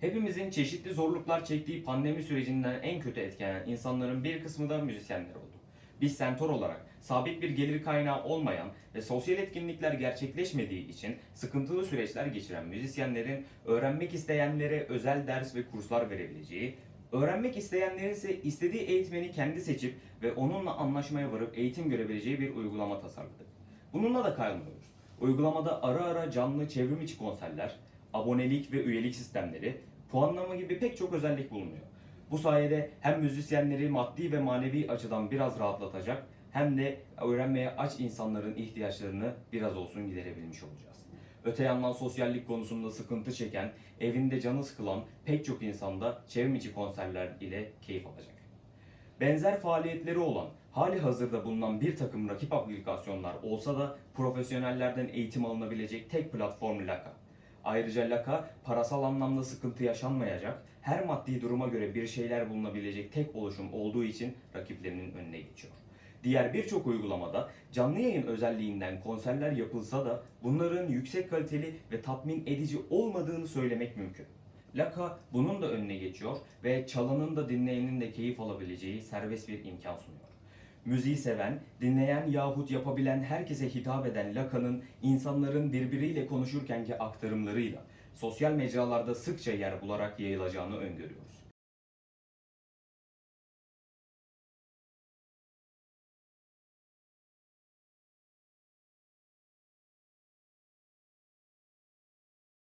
Hepimizin çeşitli zorluklar çektiği pandemi sürecinden en kötü etkilenen insanların bir kısmı da müzisyenler oldu. Biz Sentor olarak sabit bir gelir kaynağı olmayan ve sosyal etkinlikler gerçekleşmediği için sıkıntılı süreçler geçiren müzisyenlerin öğrenmek isteyenlere özel ders ve kurslar verebileceği, öğrenmek isteyenlerin ise istediği eğitmeni kendi seçip ve onunla anlaşmaya varıp eğitim görebileceği bir uygulama tasarladık. Bununla da kalmıyoruz. Uygulamada ara ara canlı çevrim içi konserler, abonelik ve üyelik sistemleri, puanlama gibi pek çok özellik bulunuyor. Bu sayede hem müzisyenleri maddi ve manevi açıdan biraz rahatlatacak hem de öğrenmeye aç insanların ihtiyaçlarını biraz olsun giderebilmiş olacağız. Öte yandan sosyallik konusunda sıkıntı çeken, evinde canı sıkılan pek çok insan da çevrim içi konserler ile keyif alacak. Benzer faaliyetleri olan, hali hazırda bulunan bir takım rakip aplikasyonlar olsa da profesyonellerden eğitim alınabilecek tek platform Laka. Ayrıca Laka parasal anlamda sıkıntı yaşanmayacak, her maddi duruma göre bir şeyler bulunabilecek tek oluşum olduğu için rakiplerinin önüne geçiyor. Diğer birçok uygulamada canlı yayın özelliğinden konserler yapılsa da bunların yüksek kaliteli ve tatmin edici olmadığını söylemek mümkün. Laka bunun da önüne geçiyor ve çalanın da dinleyenin de keyif alabileceği serbest bir imkan sunuyor. Müziği seven, dinleyen yahut yapabilen herkese hitap eden Laka'nın insanların birbiriyle konuşurkenki aktarımlarıyla sosyal mecralarda sıkça yer bularak yayılacağını öngörüyoruz.